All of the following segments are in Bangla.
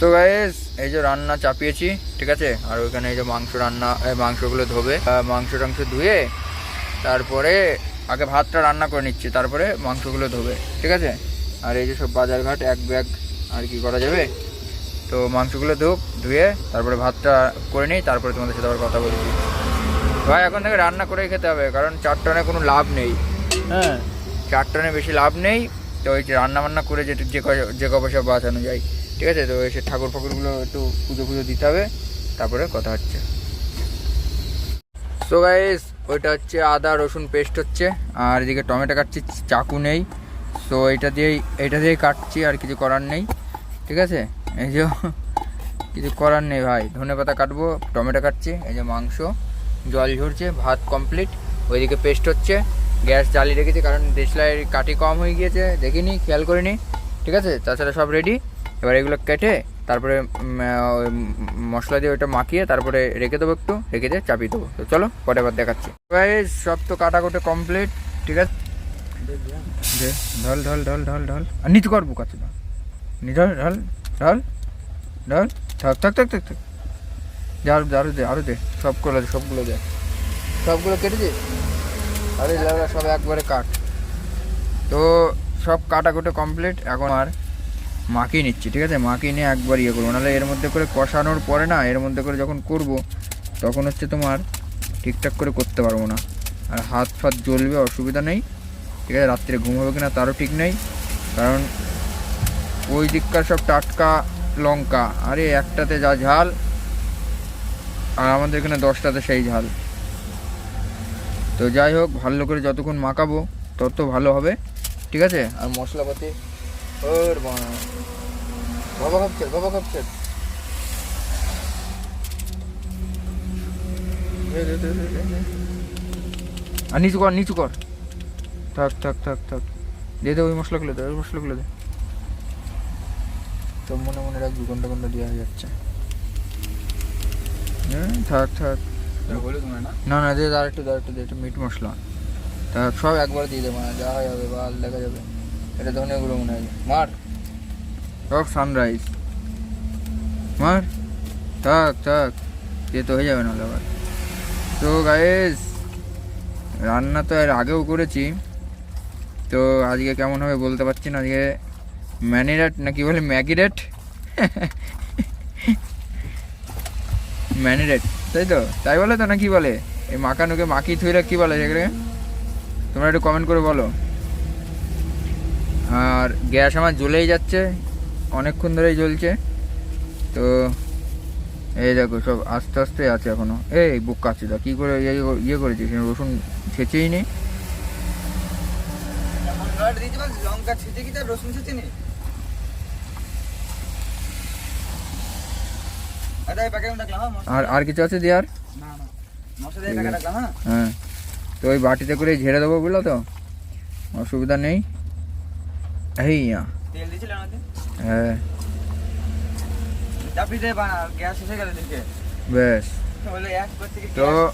তো গাইস এই যে রান্না চাপিয়েছি ঠিক আছে? আর ওইখানে এই যে মাংস রান্না এই মাংসগুলো ধোবে। মাংস টাংস ধুয়ে তারপরে আগে ভাতটা রান্না করে নিচ্ছি তারপরে মাংসগুলো ধোবে ঠিক আছে? আর এই যে সব বাজারঘাট এক ব্যাগ আর কি করা যাবে? তো মাংসগুলো ধোক ধুয়ে তারপরে ভাতটা করে নিই তারপরে তোমাদের সাথে আবার কথা বলছি। ভাই এখন থেকে রান্না করেই খেতে হবে কারণ চার টনে কোনো লাভ নেই। হ্যাঁ। চার টনে বেশি লাভ নেই তো ওই যে রান্না বান্না করে যে যে ক- যে ক পয়সা বাঁচানো যায়। ঠিক আছে? তো এসে ঠাকুর ফাকুরগুলো একটু পুজো পুজো দিতে হবে, তারপরে কথা হচ্ছে। সো গাইস ওইটা হচ্ছে আদা, রসুন পেস্ট হচ্ছে, আর এদিকে টমেটো কাটছি, চাকু নেই। সো এটা দিয়েই এটা দিয়েই কাটছি, আর কিছু করার নেই। ঠিক আছে? এই যে কিছু করার নেই ভাই। ধনে পাতা কাটবো, টমেটো কাটছি, এই যে মাংস। জল ঝরছে, ভাত কমপ্লিট ওইদিকে পেস্ট হচ্ছে। গ্যাস জ্বালিয়ে রেখেছি, কারণ দেশলাইয়ের কাঠি কম হয়ে গিয়েছে, দেখিনি, খেয়াল করিনি। ঠিক আছে? তাছাড়া সব রেডি এবার এগুলো কেটে তারপরে মশলা দিয়ে ওইটা মাখিয়ে তারপরে রেখে দেবো একটু, রেখে দিয়ে চাপিয়ে দেবো। তো চলো পরে আবার দেখাচ্ছি। সব তো কাটাকুটে কমপ্লিট ঠিক আছে? ঢল ঢল ঢল ঢল ঢল। আর নিচু কর বুক আছে না নি ঢল ঢল ঢল ঢল। থাক থাক থাক থাক থাক। দে আরও আরও দে আরও দে। সবগুলো দে সবগুলো দে। সবগুলো কেটে দে। আরে সব একবারে কাট। তো সব কাটাকুটে কমপ্লিট এখন আর মাখিয়ে নিচ্ছি, ঠিক আছে? মাখিয়ে নিয়ে একবার ইয়ে করব। নাহলে এর মধ্যে করে কষানোর পরে না, এর মধ্যে করে যখন করব, তখন হচ্ছে তোমার ঠিকঠাক করে করতে পারব না। আর হাত ফাত জ্বলবে, অসুবিধা নেই, ঠিক আছে? রাত্রে ঘুম হবে কিনা তারও ঠিক নেই। কারণ ওই দিককার সব টাটকা লঙ্কা। আরে, একটাতে যা ঝাল, আর আমাদের এখানে দশটাতে সেই ঝাল। তো যাই হোক, ভালো করে যতক্ষণ মাখাবো, তত ভালো হবে, ঠিক আছে? আর মশলাপাতি ওর বাবা বাবা কাপছে বাবা কাপছে আর নিচু কর নিচু কর। থাক থাক থাক থাক। দিয়ে দে ওই মশলা মশলাগুলো দে ওই মশলাগুলো দে। তো মনে মনে রাখবি কোনটা কোনটা দেওয়া হয়ে যাচ্ছে। হ্যাঁ থাক থাক। না? না দে আর একটু আর একটু দে একটু মিট মশলা। তা সব একবার দিয়ে দে মানে যা হয় হবে বা দেখা যাবে। এটা ধনে গুঁড়ো মনে হয়। মার। সব সানরাইজ মার। থাক থাক। তো হয়ে যাবে না আবার। তো গাইস রান্না তো এর আগেও করেছি। তো আজকে কেমন হবে বলতে পারছি না। আজকে ম্যানিরেট না কি বলে, ম্যাগিরেট? ম্যানিরেট, তাই তো? তাই বলে তো না কি বলে? এই মাখানুকে মাখি থুইলে কি বলে সেগুলো তোমরা একটু কমেন্ট করে বলো। আর গ্যাস আমার জ্বলেই যাচ্ছে, অনেকক্ষণ ধরেই জ্বলছে। তো এই দেখো, সব আস্তে আস্তে আছে এখনও। এই বুক কাছে দা কী করে ইয়ে ইয়ে করেছিস রসুন ছেঁচেই নি। লঙ্কা ছেঁচে কি তার রসুন আরে, আর কিছু আছে দেওয়ার হ্যাঁ। তো ওই বাটিতে ঝেড়ে দেবো, বুঝলো তো? অসুবিধা নেই। এই তেল দিয়েছিলেন আমাদের হ্যাঁ। চাপি দে গ্যাস হয়ে গেল দিকে বেশ। তো-।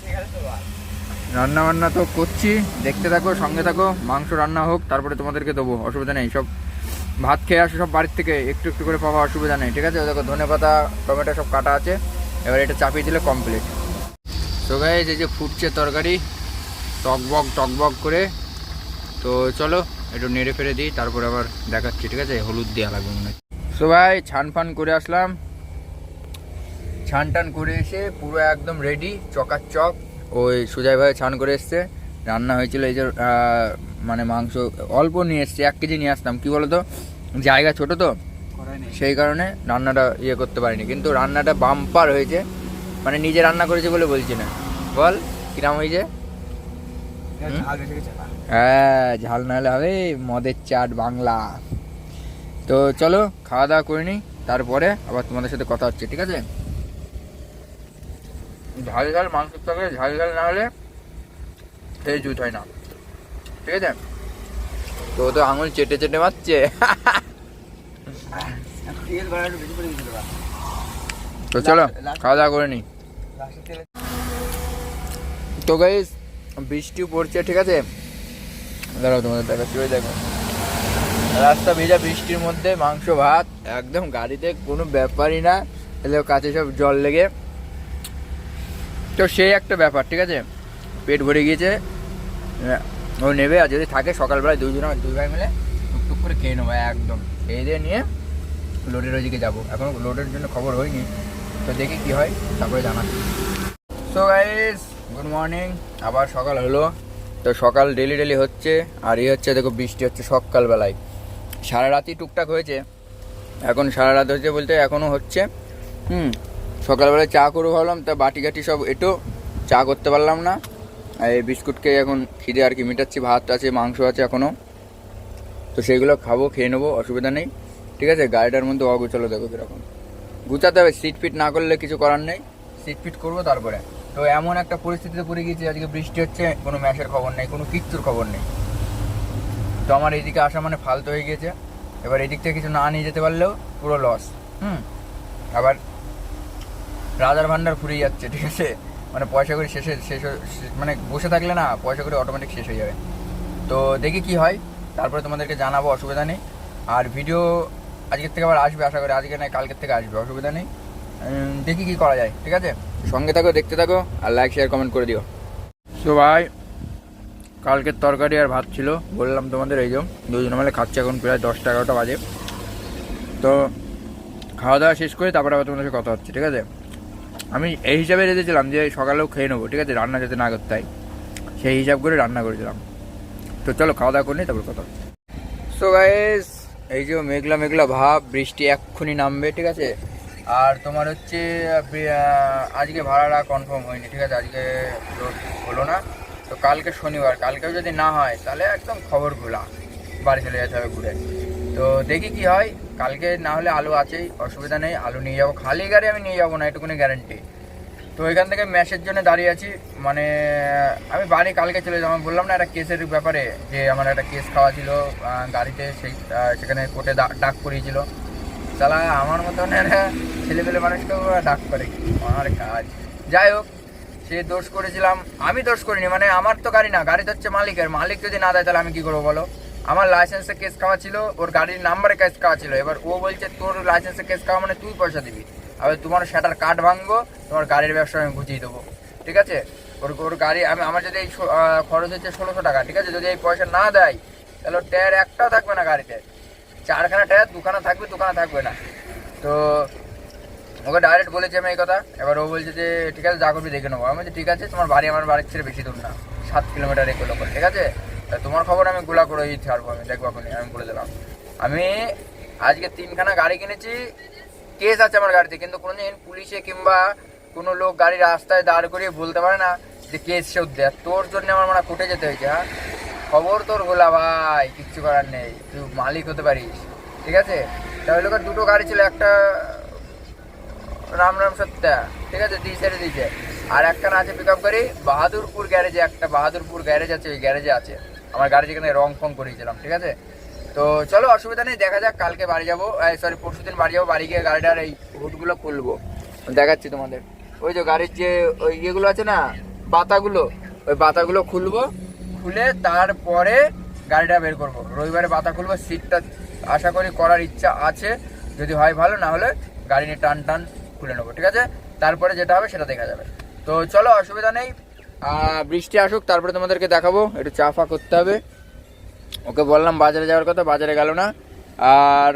রান্না বান্না তো করছি। দেখতে থাকো সঙ্গে থাকো। মাংস রান্না হোক তারপরে তোমাদেরকে দেবো। অসুবিধা নেই সব ভাত খেয়ে আসো সব বাড়ির থেকে। একটু একটু করে পাওয়া অসুবিধা নেই ঠিক আছে? দেখো ধনে পাতা টমেটো সব কাটা আছে। এবার এটা চাপিয়ে দিলে কমপ্লিট তো গাইজ এই যে ফুটছে তরকারি টকবক টকবক করে। তো চলো একটু নেড়ে ফেড়ে দিই তারপরে আবার দেখাচ্ছি ঠিক আছে? হলুদ দেওয়া লাগবে মনে হয়। সো ভাই ছান ফান করে আসলাম। ছান টান করে এসে পুরো একদম রেডি চকার চক ওই সুজয় ভাই ছান করে এসছে। রান্না হয়েছিল এই যে মানে মাংস অল্প নিয়ে এসছে এক কেজি নিয়ে আসতাম। কি বলতো? জায়গা ছোট তো। সেই কারণে রান্নাটা ইয়ে করতে পারিনি। কিন্তু রান্নাটা বাম্পার হয়েছে। মানে নিজে রান্না করেছে বলে বলছি না। বল কিরাম হয়েছে? হ্যাঁ ঝাল না হলে হবে মদের চাট বাংলা। তো চলো, খাওয়া দাওয়া করে নিই, তারপরে আবার তোমাদের সাথে কথা হচ্ছে, ঠিক আছে? ঝাল ঝাল মাংসের তরকারি, ঝাল ঝাল না হলে সেই জুত হয় না। ঠিক আছে? তো তো আঙুল চেটে চেটে মারছে। তো চলো, খাওয়া দাওয়া করে লাস্টে তো গাইস বৃষ্টি পড়ছে, ঠিক আছে? দাঁড়াও, তোমাদের দেখাচ্ছি। ওই দেখো। রাস্তা ভেজা বৃষ্টির মধ্যে, মাংস, ভাত, একদম গাড়িতে কোনো ব্যাপারই না। এলে কাছে সব জল লেগে। তো সেই একটা ব্যাপার, ঠিক আছে? পেট ভরে গিয়েছে। ও নেবে, আর যদি থাকে সকালবেলায় দুজন দুই ভাই মিলে, টুকটুক করে খেয়ে নেব, একদম। খেয়ে দিয়ে নিয়ে লোডের ওইদিকে যাব। এখন লোডের জন্য খবর হয়নি। তো দেখি কি হয়, তারপরে জানাচ্ছি। সো গাইস গুড মর্নিং আবার সকাল হলো। তো সকাল ডেলি ডেলি হচ্ছে, আর এই হচ্ছে দেখো বৃষ্টি হচ্ছে সকালবেলায়। সারা রাতই টুকটাক হয়েছে, এখন সারা রাত হচ্ছে বলতে এখনও হচ্ছে, হুম, সকালবেলায় চা করব ভাবলাম, তা বাটি গাটি সব এটো চা করতে পারলাম না এই বিস্কুটকে এখন খিদে আর কি মেটাচ্ছি, ভাত আছে, মাংস আছে এখনও। তো সেইগুলো খাব, খেয়ে নেব, অসুবিধা নেই, ঠিক আছে? গাড়িটার মধ্যে অগোছালো দেখো কীরকম। গুছাতে হবে, সিট ফিট না করলে কিছু করার নেই, সিট ফিট করব তারপরে। তো এমন একটা পরিস্থিতিতে পড়ে গিয়েছে, আজকে বৃষ্টি হচ্ছে, কোনো ম্যাচের খবর নেই, কোনো কিচ্ছুর খবর নেই। তো আমার এদিকে আসা মানে ফালতু হয়ে গিয়েছে। এবার এদিক থেকে কিছু না নিয়ে যেতে পারলেও পুরো লস হুম? আবার রাজার ভান্ডার ফুরিয়ে যাচ্ছে, ঠিক আছে? মানে পয়সা করে শেষে, শেষ মানে বসে থাকলে না পয়সা করে অটোমেটিক শেষ হয়ে যাবে। তো দেখি কি হয়, তারপরে তোমাদেরকে জানাব, অসুবিধা নেই। আর ভিডিও আজকের থেকে আবার আসবে, আশা করি আজকে নয়, কালকের থেকে আসবে, অসুবিধা নেই। দেখি কি করা যায়, ঠিক আছে? সঙ্গে থাকো, দেখতে থাকো, আর লাইক শেয়ার কমেন্ট করে দিও। সো ভাই কালকের তরকারি আর ভাত ছিল, বললাম তোমাদের এই যে, দুজনে মিলে খাচ্ছি এখন প্রায় দশটা এগারোটা বাজে। তো, খাওয়া দাওয়া শেষ করে তারপরে আবার তোমাদের সাথে কথা হচ্ছে, ঠিক আছে? আমি এই হিসাবে রেখেছিলাম যে সকালেও খেয়ে নেব, ঠিক আছে? রান্না যাতে না করতে হয়, সেই হিসাব করে রান্না করেছিলাম। তো চলো, খাওয়া দাওয়া করে নিই, তারপর কথা সো গাইস এই যে মেঘলা মেঘলা ভাব, বৃষ্টি এক্ষুনি নামবে, ঠিক আছে? আর তোমার হচ্ছে আজকে ভাড়াটা কনফার্ম হয়নি, ঠিক আছে? আজকে হলো না। তো কালকে শনিবার, কালকেও যদি না হয়, তাহলে একদম খবর খোলা বাড়ি চলে যেতে হবে ঘুরে। তো দেখি কি হয়, কালকে না হলে আলু আছেই, অসুবিধা নেই, আলু নিয়ে যাব। খালি গাড়ি আমি নিয়ে যাব না, এটুকুনি গ্যারেন্টি তো এখান থেকে ম্যাচের জন্য দাঁড়িয়ে আছি মানে আমি বাড়ি কালকে চলে যাব। বললাম না, একটা কেসের ব্যাপারে, যে আমার একটা কেস খাওয়া ছিল গাড়িতে, সেই সেখানে কোর্টে ডাক করিয়েছিল। তাহলে আমার মতন ছেলেপেলে মানুষকেও ডাক করে। আমার কাজ। যাই হোক, সে দোষ করেছিলাম। আমি দোষ করিনি মানে আমার তো গাড়ি না গাড়ি তো হচ্ছে মালিকের। মালিক যদি না দেয় তাহলে আমি কি করব বলো? আমার লাইসেন্সে কেস খাওয়া ছিল, ওর গাড়ির নাম্বারে কেস খাওয়া ছিল। এবার ও বলছে, তোর লাইসেন্সে কেস খাওয়া মানে তুই পয়সা দিবি। আবার তোমার সেটার কার্ড ভাঙবো, তোমার গাড়ির ব্যবসা আমি বুঝিয়ে দেবো। ঠিক আছে? ওর ওর গাড়ি, আমি, আমার যদি এই খরচ হচ্ছে ষোলোশো টাকা, ঠিক আছে? যদি এই পয়সা না দেয়, তাহলে টায়ার একটাও থাকবে না গাড়িতে। চারখানা টায়ার দুখানা থাকবে দুখানা থাকবে না। তো ওকে ডাইরেক্ট বলেছি আমি এই কথা। এবার ও বলছে যে, ঠিক আছে, যা করবি দেখে নেব। আমি বলছি, ঠিক আছে, তোমার বাড়ি আমার বাড়ির ছেড়ে বেশি দূর না। সাত কিলোমিটার এগুলো করে ঠিক আছে? তোমার খবর আমি গোলা করে দিতে পারব আমি দেখব এখন আমি বলে দিলাম। আমি আজকে তিনখানা গাড়ি কিনেছি, কেস আছে আমার গাড়িতে, কিন্তু কোনোদিন পুলিশে কিংবা কোনো লোক গাড়ি রাস্তায় দাঁড় করিয়ে বলতে পারে না যে, কেস সেও দেয় তোর জন্য আমার মানে কোর্টে যেতে হয়েছে হ্যাঁ? খবর তোর গোলা ভাই, কিচ্ছু করার নেই, তুই মালিক হতে পারিস, ঠিক আছে? তাহলে ওকে দুটো গাড়ি ছিল, একটা রাম রাম সত্যা ঠিক আছে? দুই সাইডে দিয়েছে। আর একটা না আছে পিক আপ করি বাহাদুরপুর গ্যারেজে একটা, বাহাদুরপুর গ্যারেজ আছে, ওই গ্যারেজে আছে। আমার গাড়ি যেখানে রং ফং করিয়েছিলাম, ঠিক আছে? তো চলো, অসুবিধা নেই, দেখা যাক, কালকে বাড়ি যাব সরি পরশু দিন বাড়ি যাব, বাড়ি গিয়ে গাড়িটার এই হুটগুলো খুলবো। দেখাচ্ছি তোমাদের। ওই যে গাড়ির যে, ওই ইয়েগুলো আছে না, বাতাগুলো, ওই বাতাগুলো খুলবো খুলে তারপরে গাড়িটা বের করব। রবিবারে পাতা খুলবো সিটটা আশা করি করার ইচ্ছা আছে। যদি হয় ভালো, না হলে গাড়ি নিয়ে টান টান খুলে নেব, ঠিক আছে? তারপরে যেটা হবে সেটা দেখা যাবে। তো চলো, অসুবিধা নেই। বৃষ্টি আসুক, তারপরে তোমাদেরকে দেখাবো। একটু চা ফা করতে হবে। ওকে বললাম বাজারে যাওয়ার কথা, বাজারে গেল না। আর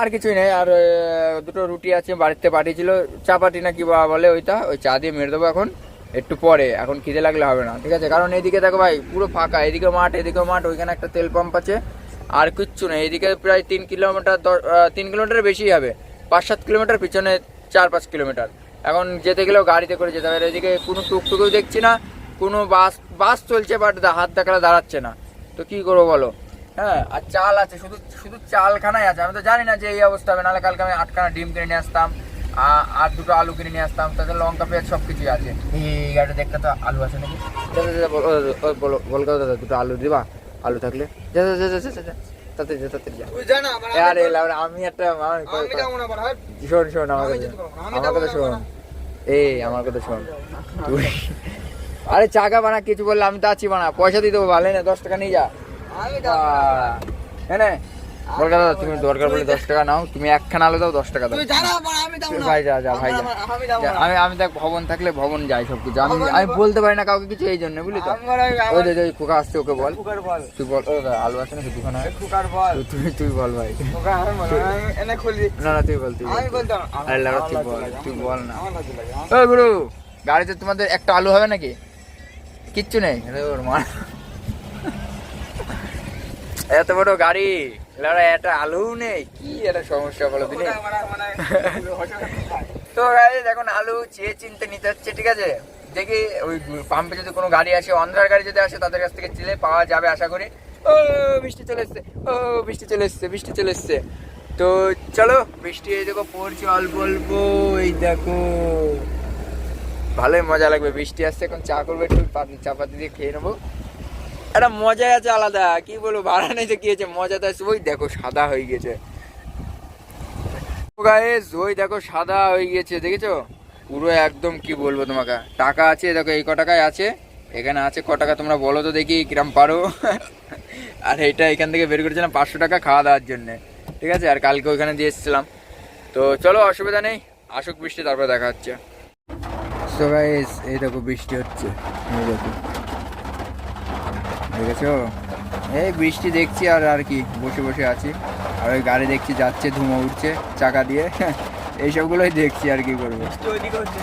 আর কিছুই নেই। আর দুটো রুটি আছে, বাড়িতে পাঠিয়েছিল। চা পাটি না কি বলে ওইটা, ওই চা দিয়ে মেরে দেবো এখন। একটু পরে, এখন খিদে লাগলে হবে না, ঠিক আছে? কারণ এইদিকে দেখো ভাই, পুরো ফাঁকা এদিকে মাঠ এদিকে মাঠ, ওইখানে একটা তেল পাম্প আছে, আর কিচ্ছু নেই এদিকে প্রায় তিন কিলোমিটার তিন কিলোমিটার বেশি হবে, পাঁচ সাত কিলোমিটার পিছনে চার পাঁচ কিলোমিটার। এখন যেতে গেলেও গাড়িতে করে যেতে হবে এদিকে কোনো টুকটুকু দেখছি না, কোনো বাস বাস চলছে বাট হাত দেখালে দাঁড়াচ্ছে না। তো কি করব বলো? হ্যাঁ আর চাল আছে, শুধু শুধু চালখানাই আছে, আমি তো জানি না যে এই অবস্থা হবে, নাহলে কালকে আমি আটখানা ডিম কিনে নিয়ে আসতাম আর দুটো আলু কিনে নিয়ে আসতাম তাতে লঙ্কা পেঁয়াজ সব কিছুই আছে। এই গাড়িটা দেখতে তো আলু আছে নাকি? দাদা দাদা বল- দাদা দুটো আলু দিবা? আলু থাকলে? যা যা যা যা যা, যা, যা তাড়াতাড়ি যা তাড়াতাড়ি যা। তুই জানা আমার আরে আমি একটা শোন শোন আমার কথা যেতে পারব না, আমি আমার কথা না, শোন। এই আমার কথা শোন। তুই আরে চাকা বানা কিছু বললে আমি তো আছি বানা। পয়সা দিয়ে দেবো ভালো না দশ টাকা নিয়ে যা। হ্যাঁ না তুমি দরকার বলে দশ টাকা নাও তুমি একখানা আলু দাও দশ টাকা দাও। না। ভাই যা যা ভাই যা। আমি যাব আমি দেখ ভবন থাকলে ভবন যাই সব কিছু আমি আমি বলতে পারি না কাউকে কিছু এই জন্য বুঝলি তো? ওই যে যে খোকা আসছে ওকে বল। কুকার বল। তুই বল ও আলু আছে নাকি দুখানা। কুকার বল। তুই তুই বল ভাই। না না তুই বল তুই আরে লাগা তুই বল তুই বল না। আমার লজ্জা লাগে আমার- ও গুরু গাড়িতে তোমাদের একটা আলু হবে নাকি? কিচ্ছু নেই। ওর মা। এত বড় গাড়ি। একটা আলু নেই। কি একটা সমস্যা বলো দিনে তো এখন আলু চেয়ে চিনতে নিতে হচ্ছে ঠিক আছে? দেখি ওই পাম্পে যদি কোনো গাড়ি আসে অন্ধ্রার গাড়ি যদি আসে তাদের কাছ থেকে চিলে পাওয়া যাবে আশা করি। ও বৃষ্টি চলে এসছে। ও বৃষ্টি চলে এসছে বৃষ্টি চলে এসছে। তো চলো বৃষ্টি এই দেখো পড়ছে অল্প অল্প এই দেখো। ভালোই মজা লাগবে বৃষ্টি আসছে এখন চা করব একটু চা পাতি দিয়ে খেয়ে নেব। একটা মজাই আছে আলাদা। কি বলব বাড়ানো যে কি হয়েছে? মজাটা আছে। ওই দেখো, সাদা হয়ে গেছে। ওই দেখো, সাদা হয়ে গেছে, দেখেছ? পুরো একদম কি বলব তোমাকে। টাকা আছে, দেখো, এই ক টাকায় আছে। এখানে আছে ক তোমরা বলো তো দেখি, কিরম পারো। আর এটা এখান থেকে বের করেছিলাম পাঁচশো টাকা খাওয়া দাওয়ার জন্যে। ঠিক আছে? আর কালকে ওইখানে দিয়ে এসেছিলাম। তো চলো, অসুবিধা নেই। আসুক বৃষ্টি, তারপর দেখা হচ্ছে। এই দেখো বৃষ্টি হচ্ছে। দেখেছ? এই বৃষ্টি দেখছি আর আর কি বসে বসে আছি। আর ওই গাড়ি দেখছি যাচ্ছে ধুমো উঠছে চাকা দিয়ে। এইসবগুলোই দেখছি আর কি করব।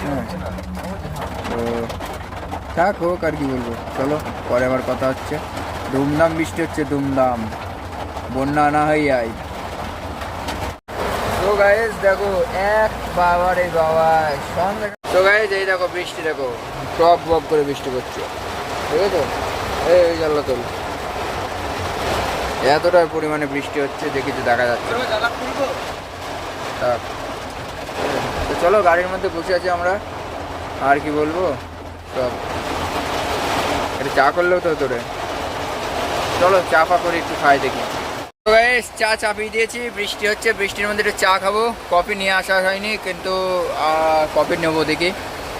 হ্যাঁ। তো থাক হোক আর কি বলব। চলো পরে আবার কথা হচ্ছে। ধুমধাম বৃষ্টি হচ্ছে ধুমধাম। বন্যা না হয়ে যায় তো গাইজ দেখো এক বাবারে বাবা সঙ্গে তো গাইজ এই দেখো বৃষ্টি দেখো। টপ বপ করে বৃষ্টি পড়ছে। ঠিক আছে এই জানলা তোল এতটা পরিমাণে বৃষ্টি হচ্ছে যে কিছু দেখা যাচ্ছে। তো চলো গাড়ির মধ্যে বসে আছি আমরা। আর কি বলব? সব। এটা চা করলেও তো তোরে। চলো চা ফা করে একটু খাই দেখি। চা চাপিয়ে দিয়েছি। বৃষ্টি হচ্ছে, বৃষ্টির মধ্যে একটু চা খাব। কফি নিয়ে আসা হয়নি, কিন্তু কফি নেব দেখি।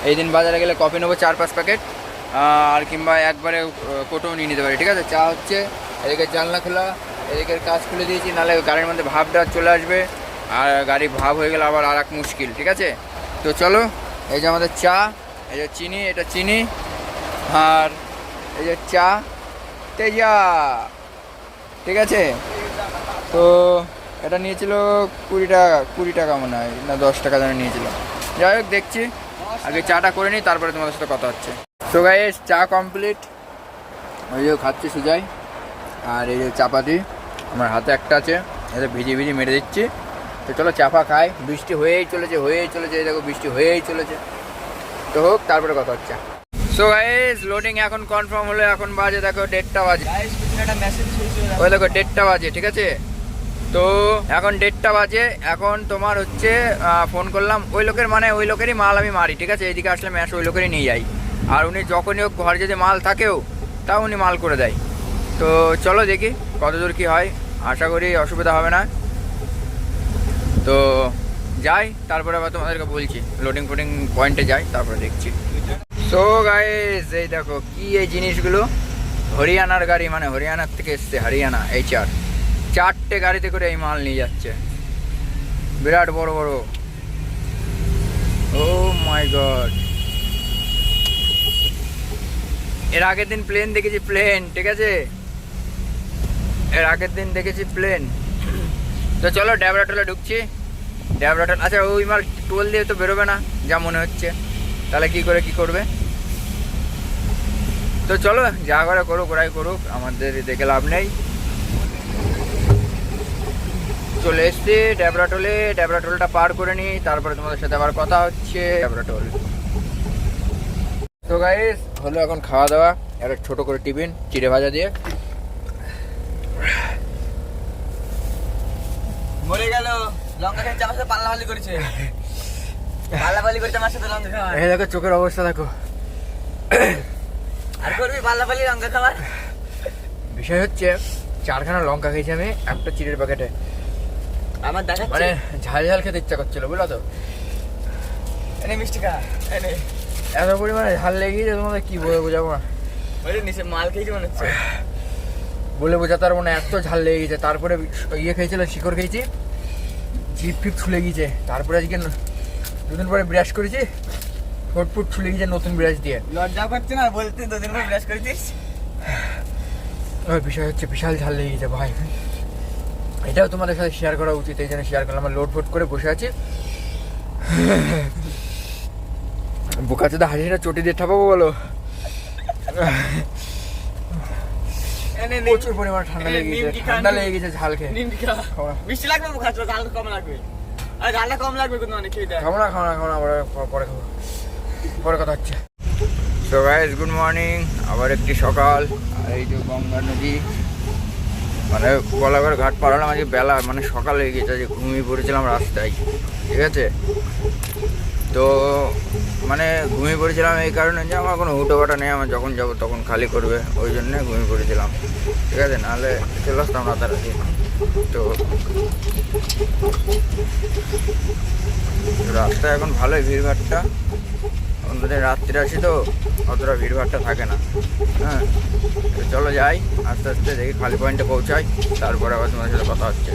এই দিন বাজারে গেলে কফি নেব চার পাঁচ প্যাকেট। আর কিংবা একবারে কোটোও নিয়ে নিতে পারি, ঠিক আছে? চা হচ্ছে, এদিকে জানলা খোলা এদিকে কাজ খুলে দিয়েছি নাহলে গাড়ির মধ্যে ভাবটা চলে আসবে, আর গাড়ি ভাব হয়ে গেলে আবার আর এক মুশকিল, ঠিক আছে? তো চলো, এই যে আমাদের চা, এই যে চিনি, এটা চিনি, আর এই যে চা, তেজা, ঠিক আছে? তো এটা নিয়েছিল কুড়ি টাকা কুড়ি টাকা মনে হয়, না দশ টাকা দামে নিয়েছিল। যাই হোক, দেখছি, আগে চাটা করে নিই, তারপরে তোমাদের সাথে কথা হচ্ছে। তো গাইস চা কমপ্লিট ওই যে খাচ্ছি সুজাই। আর এই যে চাপাতি আমার হাতে একটা আছে। এতে ভিজে ভিজে মেরে দিচ্ছি। তো চলো চাপা খাই। বৃষ্টি হয়েই চলেছে হয়েই চলেছে। এই দেখো বৃষ্টি হয়েই চলেছে। তো হোক তারপরে কথা হচ্ছে। সো গাইস লোডিং এখন কনফার্ম হলো। এখন বাজে দেখো দেড়টা বাজে। ওই দেখো দেড়টা বাজে ঠিক আছে? তো এখন দেড়টা বাজে। এখন তোমার হচ্ছে ফোন করলাম। ওই লোকের মানে ওই লোকেরই মাল আমি মারি ঠিক আছে? এইদিকে আসলে ম্যাশ ওই লোকেরই নিয়ে যাই। আর উনি যখনই হোক ঘরে যদি মাল থাকেও, তাও উনি মাল করে দেয়। তো চলো দেখি কতদূর কি হয়। আশা করি অসুবিধা হবে না। তো যাই, তারপরে আবার তোমাদেরকে বলছি। লোডিং ফোডিং পয়েন্টে যাই, তারপরে দেখছি। সো গাইস এই দেখো কি এই জিনিসগুলো? হরিয়ানার গাড়ি মানে হরিয়ানার থেকে এসছে হরিয়ানা এই চার চারটে গাড়িতে করে এই মাল নিয়ে যাচ্ছে। বিরাট বড় বড়। ও মাই গড এর আগের দিন প্লেন দেখেছি প্লেন ঠিক আছে? এর আগের দিন দেখেছি প্লেন তো চলো ড্যাবরা টোলে ঢুকছি। ড্যাবরা টোল আচ্ছা ওই মাল টোল দিয়ে তো বেরোবে না, যা মনে হচ্ছে। তাহলে কি করে, কি করবে? তো চলো, যা করে করুক, ওরাই করুক, আমাদের দেখে লাভ নেই। চলে এসছি ড্যাবরা টোলে ড্যাবরা টোলটা পার করে নিই, তারপরে তোমাদের সাথে আবার কথা হচ্ছে। ড্যাবরা টোল তো গাইস হলো এখন খাওয়া দাওয়া একটা ছোট করে টিফিন চিড়ে ভাজা দিয়ে। মরে গেল। লঙ্কা খেয়ে আমার সাথে পাল্লাপাল্লি করেছে। পাল্লাপাল্লি করছে আমার সাথে লঙ্কা খাওয়ার। এই দেখো চোখের অবস্থা দেখো। আর করবি পাল্লাপাল্লি লঙ্কা খাবার বিষয় হচ্ছে চারখানা লঙ্কা খেয়েছি আমি একটা চিড়ের প্যাকেটে আমার দেখাচ্ছে। মানে ঝাল ঝাল খেতে ইচ্ছা করছিল বুঝলো তো? এনে মিষ্টি খা এনে। এত পরিমাণে ঝাল লেগে গিয়েছে তোমাদের কি বলে বোঝাবো না? ওই নিচে মাল খেয়েছি মনে হচ্ছে। বলে বোঝাতে পারব না এত ঝাল লেগে গেছে তারপরে ইয়ে খেয়েছিল শিকড় খেয়েছি জিপ ফিপ ছুলে গিয়েছে। তারপরে আজকে দুদিন পরে ব্রাশ করেছি ফুট ফুট ছুলে গিয়েছে নতুন ব্রাশ দিয়ে। লজ্জা করছে না বলতে দুদিন পরে ব্রাশ করেছিস? ওই বিষয় হচ্ছে বিশাল ঝাল লেগে গেছে ভাই। এটাও তোমাদের সাথে শেয়ার করা উচিত এই জন্য শেয়ার করলাম। আমার লোড ফোট করে বসে আছি। বোকাচোদা হাসিটা চটি দিয়ে ঠাপাবো বলো। প্রচুর পরিমাণে ঠান্ডা লেগে গেছে ঠান্ডা লেগে গেছে ঝাল খেয়ে। মিষ্টি লাগবে মুখ খাচ্ছ ঝাল কম লাগবে। আর ঝালটা কম লাগবে কিন্তু অনেক খেয়ে দেয়। খাব না খাব না খাব না পরে খাব পরে কথা হচ্ছে। সো গাইস গুড মর্নিং আবার একটি সকাল। আর এই যে গঙ্গা নদী। মানে গলাঘর ঘাট পাড়ালাম আজকে বেলা মানে সকাল হয়ে গেছে যে ঘুমিয়ে পড়েছিলাম রাস্তায়। ঠিক আছে? তো মানে ঘুমিয়ে পড়েছিলাম এই কারণে যে আমার কোনো হুটো বাটা নেই, আমার যখন যাব তখন খালি করবে, ওই জন্যে ঘুমিয়ে পড়েছিলাম। ঠিক আছে, নাহলে চলে আসতাম রাতারাতি। তো রাস্তায় এখন ভালোই, ভিড়ভাড়টা। অন্যদিন রাত্রে আসি তো, অতটা ভিড়ভাড়টা থাকে না। হ্যাঁ চলো যাই, আস্তে আস্তে দেখি খালি পয়েন্টে পৌঁছাই, তারপরে আবার তোমার সাথে কথা হচ্ছে।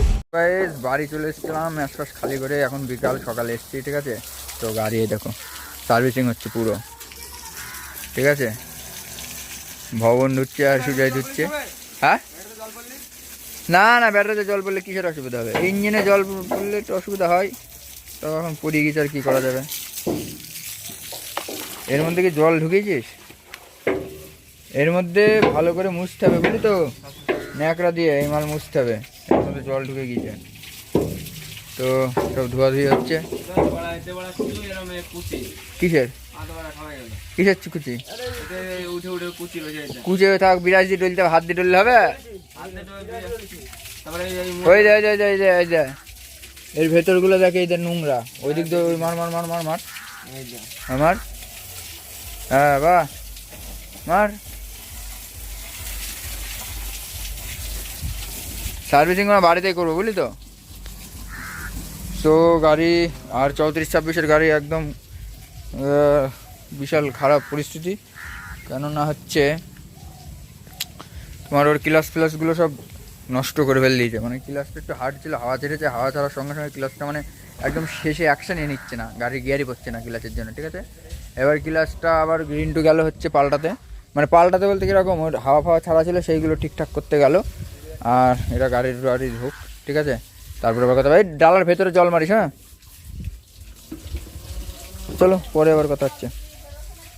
বাড়ি চলে এসেছিলাম, আশপাশ খালি করে এখন বিকাল সকালে এসেছি, ঠিক আছে? তো গাড়ি দেখো সার্ভিসিং হচ্ছে পুরো। ঠিক আছে? ভবন ধুচ্ছে আর সুজয় ধুচ্ছে। হ্যাঁ? না না, ব্যাটারিতে জল পড়লে কিসের অসুবিধা হবে? ইঞ্জিনে জল পড়লে একটু অসুবিধা হয়। তো এখন পড়িয়ে গেছে আর কী করা যাবে? এর মধ্যে কি জল ঢুকিয়েছিস? এর মধ্যে ভালো করে মুছতে হবে, বুঝলি তো? ন্যাকড়া দিয়ে এই মাল মুছতে হবে। এর মধ্যে জল ঢুকে গিয়েছে। তো সব ধোয়াধুয়ি হচ্ছে। কিসের? কিসের কুচি? কুচি হয়ে থাক বিরাজ দিয়ে ডলতে হাত দিয়ে ডললে হবে? ওই যায় যায় যায় যায় এর ভেতরগুলো দেখে এদের নোংরা। ওই দিক দিয়ে মার মার মার মার মার। আমার হ্যাঁ বাহ মার। সার্ভিসিং বাড়িতেই করব, বুঝলি তো? তো গাড়ি আর চৌত্রিশ ছাব্বিশের গাড়ি একদম বিশাল খারাপ পরিস্থিতি। কেননা হচ্ছে, তোমার ওর ক্লাস ফ্লাসগুলো সব নষ্ট করে ফেলে দিয়েছে। মানে ক্লাসটা একটু হার্ড ছিল, হাওয়া ছেড়েছে, হাওয়া ছাড়ার সঙ্গে সঙ্গে ক্লাসটা মানে একদম শেষে অ্যাকশন নিয়ে নিচ্ছে না, গাড়ি গিয়ারই পড়ছে না ক্লাসের জন্য, ঠিক আছে? এবার ক্লাসটা আবার গ্রিন টু গেল হচ্ছে পাল্টাতে। মানে পাল্টাতে বলতে কীরকম, ওর হাওয়া ফাওয়া ছাড়া ছিল, সেইগুলো ঠিকঠাক করতে গেল। আর এটা গাড়ির গাড়ি ঢুক ঠিক আছে? তারপরে আবার কথা ভাই ডালার ভেতরে জল মারিস হ্যাঁ? চলো পরে আবার কথা হচ্ছে।